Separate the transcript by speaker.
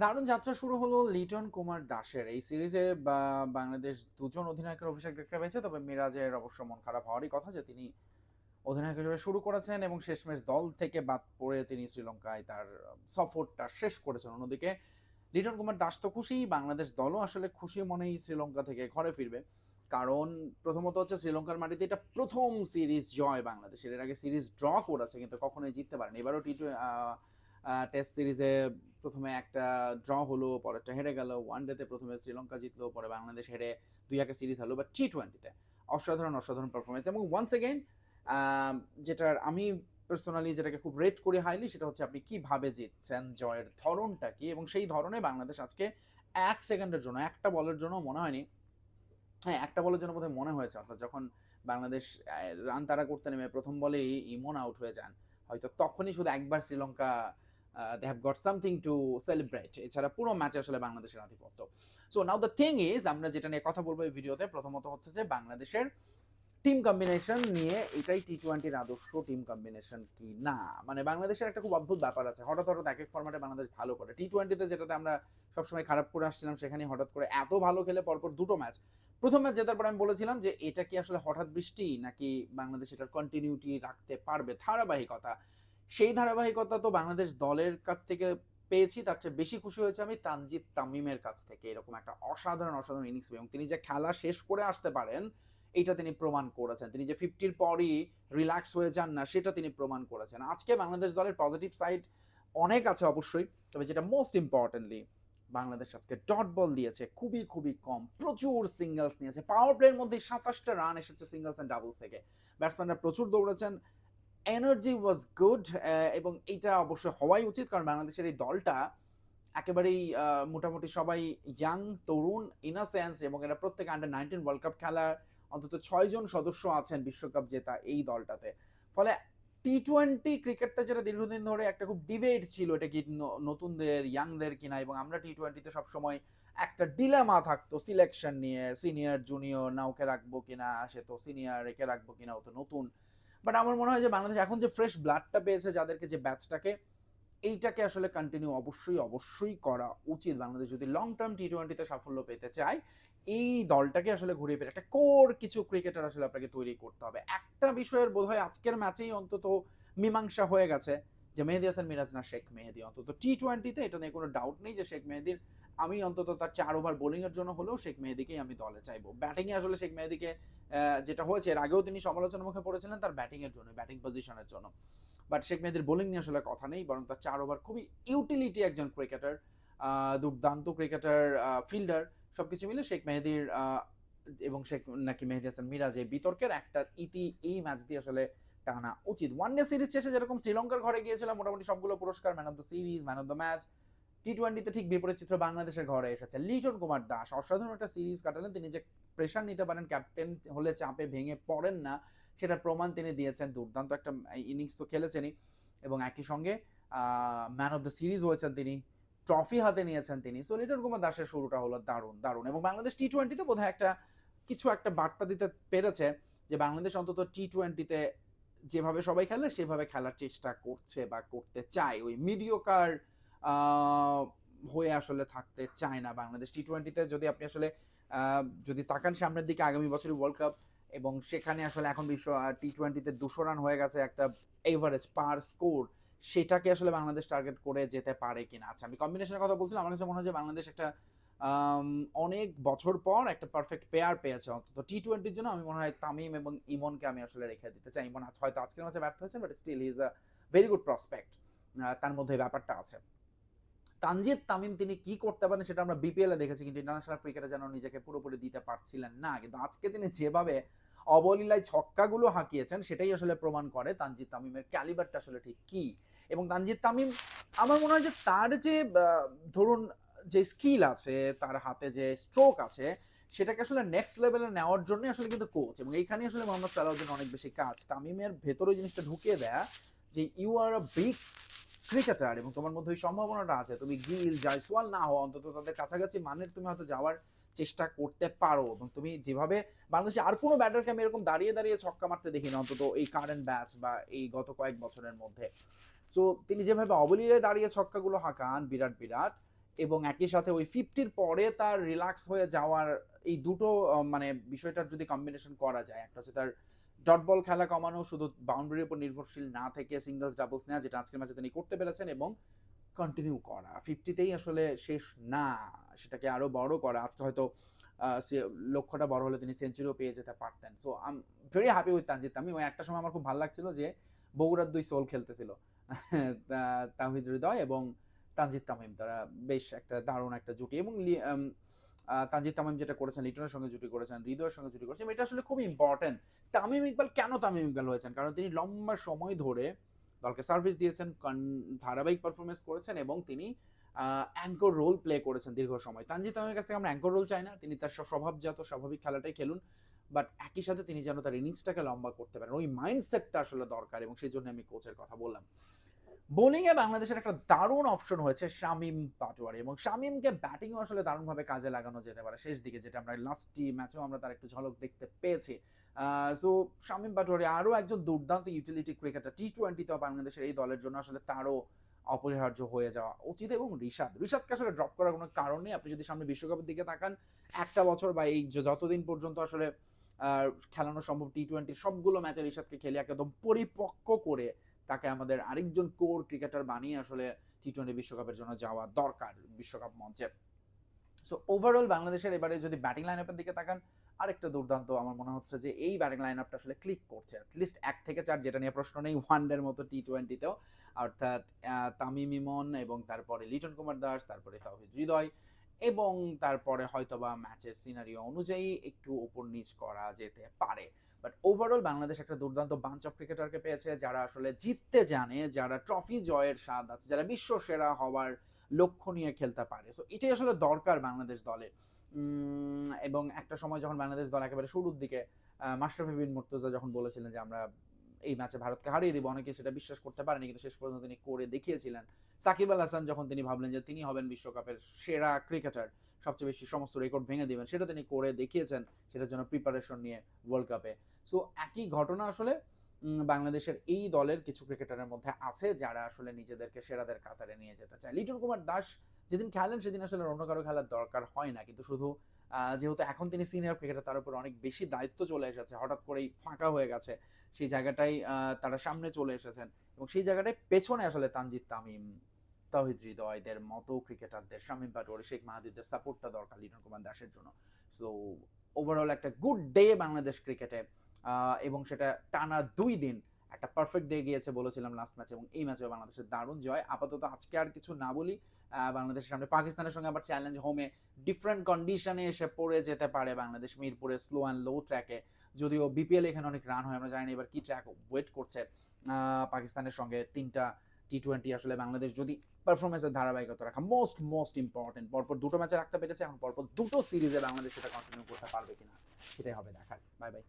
Speaker 1: দারুণ যাত্রা শুরু হলো লিটন কুমার দাসের। এই সিরিজে বাংলাদেশ দুজন অধিনায়কের অভিষেক দেখতে পেয়েছে, তবে মিরাজের অবশ্য মন খারাপ হওয়ারই কথা যে তিনি অধিনায়ক হিসেবে শুরু করেছেন এবং শেষমেশ দল থেকে বাদ পড়ে তিনি শ্রীলঙ্কায় তার সফরটা শেষ করেছেন। অন্যদিকে, লিটন কুমার দাস তো খুশি বাংলাদেশ দলও আসলে খুশি মনেই শ্রীলঙ্কা থেকে ঘরে ফিরবে। কারণ প্রথমত হচ্ছে শ্রীলঙ্কার মাটিতে এটা প্রথম সিরিজ জয় বাংলাদেশের। এর আগে সিরিজ ড্র করেছে, কিন্তু কখনোই জিততে পারেনি। এবারও টি টেস্ট সিরিজে প্রথমে একটা ড্র হলো, পরেরটা হেরে গেল। ওয়ান ডেতে প্রথমে শ্রীলঙ্কা জিতলো, পরে বাংলাদেশ হেরে দুই একে সিরিজ হলো বা টি টোয়েন্টিতে অসাধারণ অসাধারণ পারফরমেন্স এবং ওয়ান্স এগেইন যেটার আমি পার্সোনালি যেটাকে খুব রেট করি হাইলি সেটা হচ্ছে আপনি কীভাবে জিতছেন, জয়ের ধরনটা কি? এবং সেই ধরনে বাংলাদেশ আজকে এক সেকেন্ডের জন্য, একটা বলের জন্য মনে হয়নি। হ্যাঁ একটা বলের জন্য বোধহয় মনে হয়েছে। অর্থাৎ যখন বাংলাদেশ রান তারা করতে নেমে প্রথম বলেই ইমন আউট হয়ে যান, হয়তো তখনই শুধু একবার Sri Lanka they have got something to celebrate এছাড়া পুরো ম্যাচে আসলে বাংলাদেশের আধিপত্য। So now the thing is আমরা যেটা নিয়ে কথা বলব এই ভিডিওতে, প্রথমত হচ্ছে যে বাংলাদেশের টিম কম্বিনেশন নিয়ে এটাই টি টোয়েন্টির আদর্শ টিম কম্বিনেশন কি না? মানে বাংলাদেশের একটা খুব অদ্ভুত ব্যাপার আছে। হঠাৎ হঠাৎ এক এক ফর্ম্যাটে বাংলাদেশ ভালো করে। টি টোয়েন্টিতে যেটাতে আমরা সবসময় খারাপ করে আসছিলাম, সেখানে হঠাৎ করে এত ভালো খেলে পরপর দুটো ম্যাচ। প্রথম ম্যাচ জেতার পর আমি বলেছিলাম যে এটা কি আসলে হঠাৎ বৃষ্টি, নাকি বাংলাদেশ এটার কন্টিনিউটি রাখতে পারবে? ধারাবাহিকতা। সেই ধারাবাহিকতা তো বাংলাদেশ দলের কাছ থেকে পেয়েছি, তার চেয়ে বেশি খুশি হয়েছে আমি তানজিদ তামিমের কাছ থেকে। এরকম একটা অসাধারণ অসাধারণ ইনিংস এবং তিনি যে খেলা শেষ করে আসতে পারেন এটা তিনি প্রমাণ করেছেন। তিনি যে ফিফটির পরই রিল্যাক্স হয়ে যান না, সেটা তিনি প্রমাণ করেছেন। আজকে বাংলাদেশ দলের পজিটিভ সাইড অনেক আছে অবশ্যই, তবে যেটা মোস্ট ইম্পর্টেন্টলি বাংলাদেশ আজকে ডট বল দিয়েছে, খুবই খুবই কম, প্রচুর সিঙ্গেলস নিয়েছে। পাওয়ার প্লের মধ্যে সাতাশটা রান এসেছে সিঙ্গেলস অ্যান্ড ডাবলস থেকে। ব্যাটসম্যানরা প্রচুর দৌড়েছেন এনার্জি ওয়াজ গুড এবং এটা অবশ্যই হওয়াই উচিত, কারণ বাংলাদেশের এই দলটা একেবারেই মোটামুটি সবাই ইয়াং তরুণ ইনোসেন্স এবং এরা প্রত্যেকে আন্ডার নাইনটিন ওয়ার্ল্ড কাপ খেলার অন্তত ছয়জন সদস্য আছেন বিশ্বকাপ জেতা এই দলটাতে। ফলে টি টোয়েন্টি ক্রিকেটটা যেটা দীর্ঘদিন ধরে একটা খুব ডিবেট ছিল, এটা কি নতুনদের ইয়াংদের কিনা, এবং আমরা টি টোয়েন্টিতে সবসময় একটা ডিলামা থাকতো সিলেকশন নিয়ে সিনিয়র জুনিয়র না ওকে রাখব কিনা, সে তো সিনিয়র একে রাখব কিনা, ও তো নতুন। বাট আমার মনে হয় যে বাংলাদেশ এখন যে ফ্রেশ ব্লাডটা পেয়েছে যাদেরকে যে ব্যাচটাকে এইটাকে আসলে কন্টিনিউ অবশ্যই অবশ্যই করা উচিত বাংলাদেশ। যদি লং টার্ম টি টোয়েন্টিতে সাফল্য পেতে চায়, এই দলটাকে আসলে ঘুরিয়ে ফিরে। একটা কোর কিছু ক্রিকেটার আসলে আপনাকে তৈরি করতে হবে। একটা বিষয়ের বোধহয় আজকের ম্যাচেই অন্তত মীমাংসা হয়ে গেছে যে মেহেদি হাসান মিরাজ না শেখ মেহেদি। অন্তত টি টোয়েন্টিতে এটা নিয়ে কোনো ডাউট নেই যে শেখ মেহেদির আমি অন্তত তার চার ওভার বোলিংয়ের জন্য হলেও শেখ মেহেদিকেই আমি দলে চাইব। ব্যাটিং এ আসলে শেখ মেহেদিকে যেটা হয়েছে, এর আগেও তিনি সমালোচনার মুখে পড়েছিলেন তার ব্যাটিংয়ের জন্য ব্যাটিং পজিশনের জন্য। বাট শেখ মেহেদির বোলিং নিয়ে আসলে কথা নেই, বরং তার চার ওভার খুবই ইউটিলিটি একজন ক্রিকেটার দুর্দান্ত ক্রিকেটার ফিল্ডার সব কিছু মিলে শেখ মেহেদির এবং শেখ নাকি মেহেদি হাসান মিরাজ এই বিতর্কের একটা ইতি এই ম্যাচ দিয়ে আসলে টানা উচিত। ওয়ান ডে সিরিজ শেষে যেরকম শ্রীলঙ্কার ঘরে গিয়েছিলাম, মোটামুটি সবগুলো পুরস্কার man of the series man of the match T টোয়েন্টিতে ঠিক বিপরীত চিত্র বাংলাদেশের ঘরে এসেছে। লিটন কুমার দাস, অসাধারণ একটা সিরিজ কাটালেন। তিনি যে প্রেশার নিতে পারেন ক্যাপ্টেন হলে চাপে ভেঙে পড়েন না, সেটার প্রমাণ তিনি দিয়েছেন। দুর্দান্ত একটা ইনিংস তো খেলেছেনই। এবং একই সঙ্গে ম্যান অফ দ্য সিরিজ হয়েছেন তিনি ট্রফি হাতে নিয়েছেন তিনি। সো লিটন কুমার দাসের শুরুটা হলো দারুণ দারুণ। এবং বাংলাদেশ টি টোয়েন্টিতে বোধহয় একটা, কিছু একটা বার্তা দিতে পেরেছে যে বাংলাদেশ অন্তত টি টোয়েন্টিতে যেভাবে সবাই খেলে, সেভাবে খেলার চেষ্টা করছে বা করতে চায়। ওই মিডিওকার হয়ে আসলে থাকতে চায় না বাংলাদেশ টি টোয়েন্টিতে যদি আপনি আসলে যদি তাকান সামনের দিকে আগামী বছরের ওয়ার্ল্ড কাপ এবং সেখানে আসলে এখন বিশ্ব টি টোয়েন্টিতে দুশো রান হয়ে গেছে একটা এভারেজ পার স্কোর সেটাকে আসলে বাংলাদেশ টার্গেট করে যেতে পারে কিনা? আচ্ছা আমি কম্বিনেশনের কথা বলছিলাম, আমার কাছে মনে হয় যে বাংলাদেশ একটা অনেক বছর পর একটা পারফেক্ট পেয়ার পেয়েছে অন্তত টি টোয়েন্টির জন্য। আমি মনে হয় তামিম এবং ইমনকে আমি আসলে রেখে দিতে চাই। ইমন হয়তো আজকের ম্যাচে ব্যর্থ হয়েছে but still is a very good prospect তার মধ্যে ব্যাপারটা আছে। তানজিদ তামিম তিনি কি করতে পারেন সেটা আমরা বিপিএল দেখেছি, কিন্তু ইন্টারন্যাশনাল ক্রিকেটে যেন নিজেকে পুরোপুরি দিতে পারছিলেন না। কিন্তু আজকে তিনি যেভাবে অবলীলায় ছক্কাগুলো হাঁকিয়েছেন, সেটাই আসলে প্রমাণ করে তানজিদ তামিমের ক্যালিবারটা আসলে ঠিক কি। এবং তানজিদ তামিম, আমার মনে হয় যে তার যে ধরুন যে স্কিল আছে, তার হাতে যে স্ট্রোক আছে, সেটাকে আসলে নেক্সট লেভেলে নেওয়ার জন্যই আসলে কিন্তু কোচ এবং এইখানে আসলে মোহাম্মদ সালাউদ্দিন অনেক বেশি কাজ। তামিমের ভেতরে জিনিসটা ঢুকিয়ে দেয়া যে you are a big cricketer এবং তোমার মধ্যে ওই সম্ভাবনাটা আছে। তুমি গিল, জয়সওয়াল না হও অন্তত তাদের কাছাকাছি মানের তুমি হয়তো যাওয়ার চেষ্টা করতে পারো এবং তুমি যেভাবে বাংলাদেশে আর কোনো ব্যাটারকে আমি এরকম দাঁড়িয়ে দাঁড়িয়ে ছক্কা মারতে দেখি না অন্তত এই কারেন্ট ব্যাচ বা এই গত কয়েক বছরের মধ্যে। সো তিনি যেভাবে অবলীলায় দাঁড়িয়ে ছক্কাগুলো হাঁকান, বিরাট বিরাট এবং একই সাথে ওই ফিফটির পরে তার রিল্যাক্স হয়ে যাওয়ার এই দুটো মানে বিষয়টার যদি কম্বিনেশন করা যায়, একটা হচ্ছে তার ডট বল খেলা কমানো শুধু বাউন্ডারির উপর নির্ভরশীল না থেকে সিঙ্গলস ডাবলস নেওয়া যেটা আজকের ম্যাচে তিনি করতে পেরেছেন এবং কন্টিনিউ করা। ফিফটিতেই আসলে শেষ না, সেটাকে আরও বড় করা। আজকে হয়তো সে- লক্ষ্যটা বড় হলে তিনি সেঞ্চুরিও পেয়ে যেতে পারতেন। So am very happy with Tanzid. Tamim ওই একটা সময় আমার খুব ভালো লাগছিল যে বগুড়ার দুই সোল খেলতেছিল। তাহিদ হৃদয় এবং তানজিদ তামিম। তারা বেশ একটা দারুণ একটা জুটি এবং তানজিদ তামিম যেটা করেছেন, লিটনের সঙ্গে জুটি করেছেন হৃদয়ের সঙ্গে জুটি করেছেন, এটা আসলে খুব ইম্পর্টেন্ট তামিম ইকবাল কেন তামিম ইকবাল হয়েছেন? কারণ তিনি লম্বা সময় ধরে দলকে সার্ভিস দিয়েছেন ধারাবাহিক পারফরমেন্স করেছেন এবং তিনি অ্যাঙ্কর রোল প্লে করেছেন দীর্ঘ সময়। তানজিদ তামিমের কাছ থেকে আমরা অ্যাঙ্কর রোল চাই না, তিনি তার স্বভাবজাত, স্বাভাবিক খেলাটাই খেলুন বাট একই সাথে তিনি যেন তার ইনিংসটাকে লম্বা করতে পারেন। ওই মাইন্ডসেটটা আসলে দরকার এবং সেই জন্য আমি কোচের কথা বললাম। বোলিংয়ে বাংলাদেশের একটা দারুণ অপশন হয়েছে শামিম পাটোয়ারি এবং শামিমকে ব্যাটিংও আসলে দারুণভাবে কাজে লাগানো যেতে পারে শেষ দিকে, যেটা আমরা লাস্ট টি ম্যাচেও আমরা তার একটু ঝলক দেখতে পেয়েছি। সো শামিম পাটোয়ারি আরও একজন দুর্দান্ত ইউটিলিটি ক্রিকেটার টি টোয়েন্টিতেও বাংলাদেশের এই দলের জন্য আসলে তারও অপরিহার্য হয়ে যাওয়া উচিত এবং ঋষাদ ঋষাদকে আসলে ড্রপ করার কোনো কারণ নেই। আপনি যদি সামনে বিশ্বকাপের দিকে তাকান, একটা বছর বা এই যতদিন পর্যন্ত আসলে খেলানো সম্ভব টি টোয়েন্টি সবগুলো ম্যাচে ঋষাদকে খেলে একদম পরিপক্ক করে তাকে আমাদের আরেকজন কোর ক্রিকেটার বানিয়ে আসলে টি টোয়েন্টি বিশ্বকাপের জন্য যাওয়া দরকার বিশ্বকাপ মঞ্চে। সো ওভারঅল বাংলাদেশের এবারে যদি ব্যাটিং লাইন আপের দিকে তাকান, আরেকটা দুর্দান্ত আমার মনে হচ্ছে যে এই ব্যাটিং লাইন আপটা আসলে ক্লিক করছে অ্যাটলিস্ট এক থেকে চার, যেটা নিয়ে প্রশ্ন নেই ওয়ানডের মতো টি টোয়েন্টিতেও অর্থাৎ তামিম ইমন এবং তারপরে লিটন কুমার দাস, তারপরে তাহিদ হৃদয় এবং তারপরে হয়তোবা ম্যাচের সিনারিও অনুযায়ী একটু উপর নিচ করা যেতে পারে। বাট ওভারঅল বাংলাদেশ একটা দুর্দান্ত বাঞ্চ অফ ক্রিকেটারকে পেয়েছে, যারা আসলে জিততে জানে, যারা ট্রফি জয়ের স্বাদ আছে, যারা বিশ্ব সেরা হওয়ার লক্ষ্য নিয়ে খেলতে পারে। সো এটাই আসলে দরকার বাংলাদেশ দলে। এবং একটা সময় যখন বাংলাদেশ দল একেবারে শুরুর দিকে মাশরাফি বিন মুর্তজা যখন বলেছিলেন যে আমরা এই ম্যাচে ভারতকে হারিয়ে দিব। অনেকে সেটা বিশ্বাস করতে পারেনি, কিন্তু শেষ পর্যন্ত তিনি করে দেখিয়েছিলেন। সাকিব আল হাসান যখন তিনি ভাবলেন যে তিনি হবেন বিশ্বকাপের সেরা ক্রিকেটার, সবচেয়ে বেশি সমস্ত রেকর্ড ভেঙে দিবেন, সেটা তিনি করে দেখিয়েছেন, সেটার জন্য প্রিপারেশন নিয়ে ওয়ার্ল্ড কাপে সো একই ঘটনা আসলে বাংলাদেশের এই দলের কিছু ক্রিকেটারের মধ্যে আছে যারা আসলে নিজেদেরকে সেরাদের কাতারে নিয়ে যেতে চায়। লিটন কুমার দাস যেদিন খেলেন, সেদিন আসলে অন্য কারও খেলার দরকার হয় না, কিন্তু শুধু যেহেতু এখন তিনি সিনিয়র ক্রিকেটার তার উপর অনেক বেশি দায়িত্ব চলে এসেছে। হঠাৎ করেই ফাঁকা হয়ে গেছে। সেই জায়গাটাই তারা সামনে চলে এসেছেন। এবং সেই জায়গাটায় পেছনে আসলে তানজিদ তামিম, তাহিদ হৃদয়দের মতো ক্রিকেটারদের শামীম পাটোয়ারি শেখ মাহাদিদের সাপোর্টটা দরকার লিটন কুমার দাসের জন্য। সো ওভারঅল একটা গুড ডে বাংলাদেশ ক্রিকেটে এবং সেটা টানা দুই দিন একটা পারফেক্ট ডে গিয়েছে বলেছিলাম লাস্ট ম্যাচ এবং এই ম্যাচেও বাংলাদেশের দারুণ জয়। আপাতত আজকে আর কিছু না বলি বাংলাদেশের সামনে পাকিস্তানের সঙ্গে আবার চ্যালেঞ্জ হোমে ডিফারেন্ট কন্ডিশনে এসে পড়ে যেতে পারে বাংলাদেশ মিরপুরে স্লো অ্যান্ড লো ট্র্যাকে যদিও বিপিএল এখানে অনেক রান হয়, আমরা জানি না এবার কি ট্র্যাক ওয়েট করছে। পাকিস্তানের সঙ্গে তিনটা টি টোয়েন্টি আসলে বাংলাদেশ যদি পারফরমেন্সের ধারাবাহিকতা রাখা মোস্ট মোস্ট ইম্পর্টেন্ট পরপর দুটো ম্যাচে রাখতে পেরেছে, এখন পরপর দুটো সিরিজে বাংলাদেশ সেটা কন্টিনিউ করতে পারবে কিনা, সেটাই হবে দেখার। Bye bye